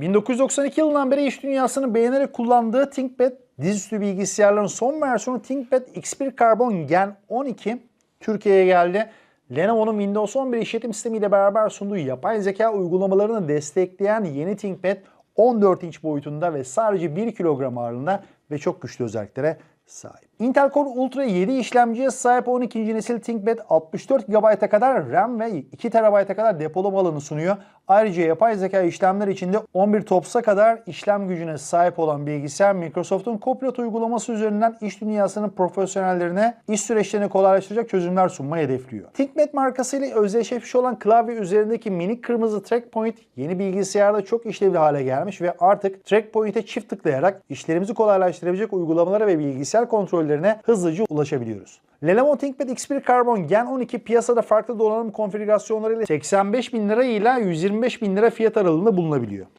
1992 yılından beri iş dünyasının beğenerek kullandığı ThinkPad dizüstü bilgisayarların son versiyonu ThinkPad X1 Carbon Gen 12 Türkiye'ye geldi. Lenovo'nun Windows 11 işletim sistemiyle beraber sunduğu yapay zeka uygulamalarını destekleyen yeni ThinkPad 14 inç boyutunda ve sadece 1 kilogram ağırlığında ve çok güçlü özelliklere sahip. Intel Core Ultra 7 işlemciye sahip 12. nesil ThinkPad 64 GB'a kadar RAM ve 2 TB'a kadar depolama alanı sunuyor. Ayrıca yapay zeka işlemler içinde 11 TOPS'a kadar işlem gücüne sahip olan bilgisayar Microsoft'un Copilot uygulaması üzerinden iş dünyasının profesyonellerine iş süreçlerini kolaylaştıracak çözümler sunmayı hedefliyor. ThinkPad markasıyla özdeşleşmiş olan klavye üzerindeki minik kırmızı track point yeni bilgisayarda çok işlevli hale gelmiş ve artık track point'e çift tıklayarak işlerimizi kolaylaştırabilecek uygulamalara ve bilgisayar kontrollerine hızlıca ulaşabiliyoruz. Lenovo ThinkPad X1 Carbon Gen 12 piyasada farklı donanım konfigürasyonlarıyla 85 bin lira ile 125 bin lira fiyat aralığında bulunabiliyor.